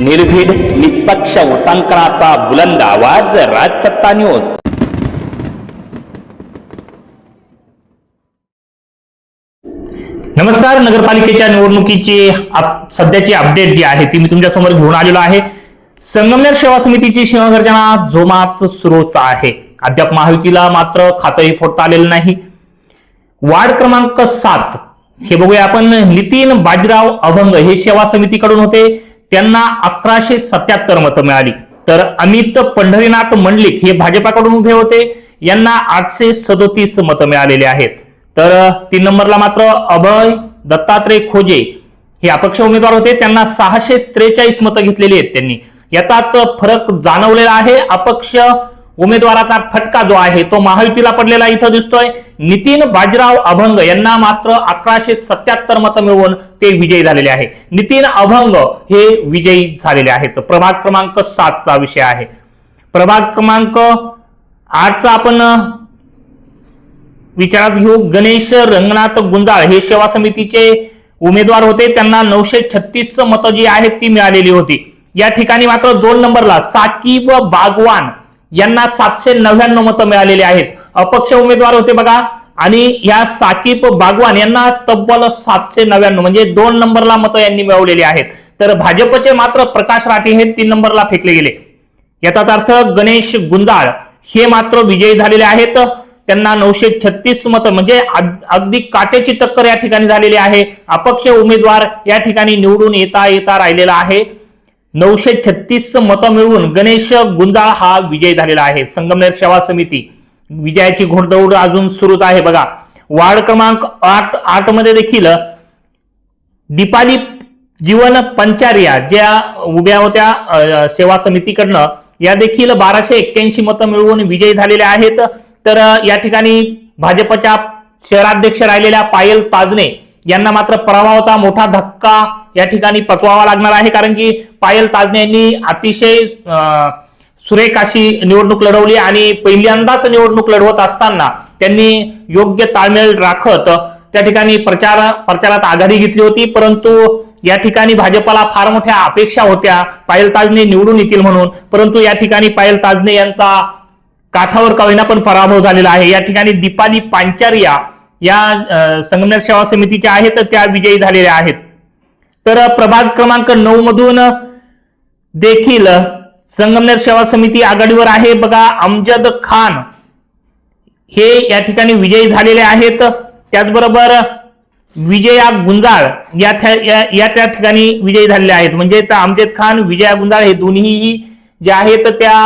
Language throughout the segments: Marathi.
निर्भीड निष्पक्ष उटांकनाचा बुलंद आवाज राजसत्ता न्यूज. नमस्कार नगरपालिकेच्या निवडणुकीची सध्याची अपडेट जी आहे ती मी तुमच्यासमोर घेऊन आलेलो आहे. संगमनेर सेवा समितीची शिवगर्जना जोमात सुरूच आहे. अद्याप महायुतीला मात्र खातंही फोडता आलेलं नाही. वार्ड क्रमांक सात. हे बघूया आपण. नितीन बाजीराव अभंग हे सेवा समितीकडून होते. त्यांना अकराशे सत्याहत्तर मतं मिळाली. तर अमित पंढरीनाथ मंडलिक हे भाजपाकडून उभे होते. यांना आठशे सदोतीस मतं मिळालेली आहेत. तर तीन नंबरला मात्र अभय दत्तात्रय खोजे हे अपक्ष उमेदवार होते. त्यांना सहाशे त्रेचाळीस मतं घेतलेली आहेत त्यांनी. याचाच फरक जाणवलेला आहे. अपक्ष उमेदवाराचा फटका जो आहे तो महायुतीला पडलेला इथं दिसतोय. नितीन बाजीराव अभंग यांना मात्र अकराशे सत्याहत्तर मतं मिळवून ते विजयी झालेले आहे. नितीन अभंग हे विजयी झालेले आहेत. प्रभाग क्रमांक सातचा विषय आहे. प्रभाग क्रमांक आठचा आपण विचारात घेऊ. गणेश रंगनाथ गुंजाळ हे सेवा समितीचे उमेदवार होते. त्यांना नऊशे छत्तीस मतं जी आहेत ती मिळालेली होती. या ठिकाणी मात्र दोन नंबरला साकीब बागवान यांना सातशे नव्याण्णव मतं मिळालेली आहेत. अपक्ष उमेदवार होते बघा. आणि या साकीब बागवान यांना तब्बल सातशे नव्याण्णव म्हणजे दोन नंबरला मतं यांनी मिळवलेली आहेत. तर भाजपचे मात्र प्रकाश राठे हे तीन नंबरला फेकले गेले. याचाच अर्थ गणेश गुंजाळ हे मात्र विजयी झालेले आहेत. त्यांना नऊशे छत्तीस मतं म्हणजे अगदी काटेची टक्कर या ठिकाणी झालेली आहे. अपक्ष उमेदवार या ठिकाणी निवडून येता येता राहिलेला आहे. नऊशे छत्तीस मतं मिळवून गणेश गुंजाळ हा विजय झालेला आहे. संगमनेर सेवा समिती विजयाची घोडदौड अजून सुरूच आहे बघा. वार्ड क्रमांक आठ आठमध्ये देखील दीपाली जीवन पंचारिया ज्या उभ्या होत्या सेवा समितीकडनं या देखील बाराशे एक्क्याऐंशी मतं मिळवून विजयी झालेल्या आहेत. तर या ठिकाणी भाजपच्या शहराध्यक्ष राहिलेल्या पायल ताजने यांना मात्र पराभवाचा मोठा धक्का या ठिकाणी पचवावा लागणार आहे कारण की पायल ताजने यांनी अतिशय सुरेखाशी सुरेख अशी निवडणूक लढवली आणि पहिल्यांदाच निवडणूक लढवत असताना त्यांनी योग्य ताळमेळ राखत त्या ठिकाणी प्रचार प्रचारात आघाडी घेतली होती. परंतु या ठिकाणी भाजपला फार मोठ्या अपेक्षा होत्या. पायल ताजने निवडून येतील म्हणून. परंतु या ठिकाणी पायल ताजने यांचा काठावर कविना पण पराभव झालेला आहे. या ठिकाणी दीपाली पांचारिया या संगमनेर सेवा समितीच्या आहेत त्या विजयी झालेल्या आहेत. तर प्रभाग क्रमांक नऊ मधून देखील संगमनेर सेवा समिती आघाडीवर आहे. बघा अमजद खान हे या ठिकाणी विजयी झालेले आहेत. त्याचबरोबर विजया गुंजाळ या या या त्या ठिकाणी विजयी झालेल्या आहेत. म्हणजेच अमजद खान विजया गुंजाळ हे दोन्हीही जे आहेत त्या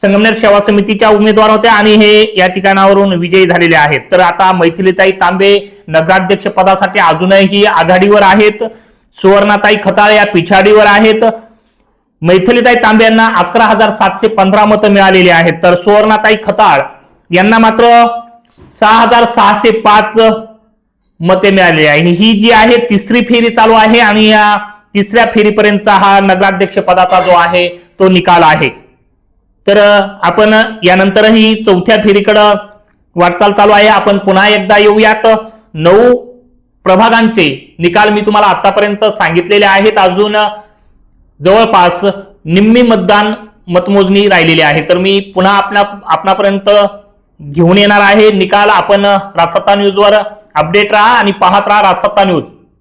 संगमनेर सेवा समितीच्या उमेदवार होत्या आणि हे या ठिकाणावरून विजयी झालेले आहेत. तर आता मैथिलीताई तांबे नगराध्यक्ष पदासाठी अजूनही आघाडीवर आहेत. सुवर्णाताई खताळ या पिछाडीवर आहेत. मैथिलीताई तांबे यांना अकरा हजार सातशे पंधरा मतं मिळालेली आहेत. तर सुवर्णाताई खताळ यांना मात्र सहा हजार सहाशे पाच मते मिळालेली आहे. ही जी आहे तिसरी फेरी चालू आहे आणि या तिसऱ्या फेरीपर्यंतचा हा नगराध्यक्ष पदाचा जो आहे तो निकाल आहे. तर आपण यानंतरही चौथ्या फेरीकडं वाटचाल चालू आहे. आपण पुन्हा एकदा येऊयात. नऊ प्रभागांचे निकाल मी तुम्हाला आतापर्यंत सांगितलेले आहेत. अजून जवळपास निम्मी मतदान मतमोजणी राहिलेली आहे. तर मी पुन्हा आपल्या आपणापर्यंत घेऊन येणार आहे. निकाल आपण राजसत्ता न्यूजवर अपडेट राहा आणि पाहत राहा राजसत्ता न्यूज.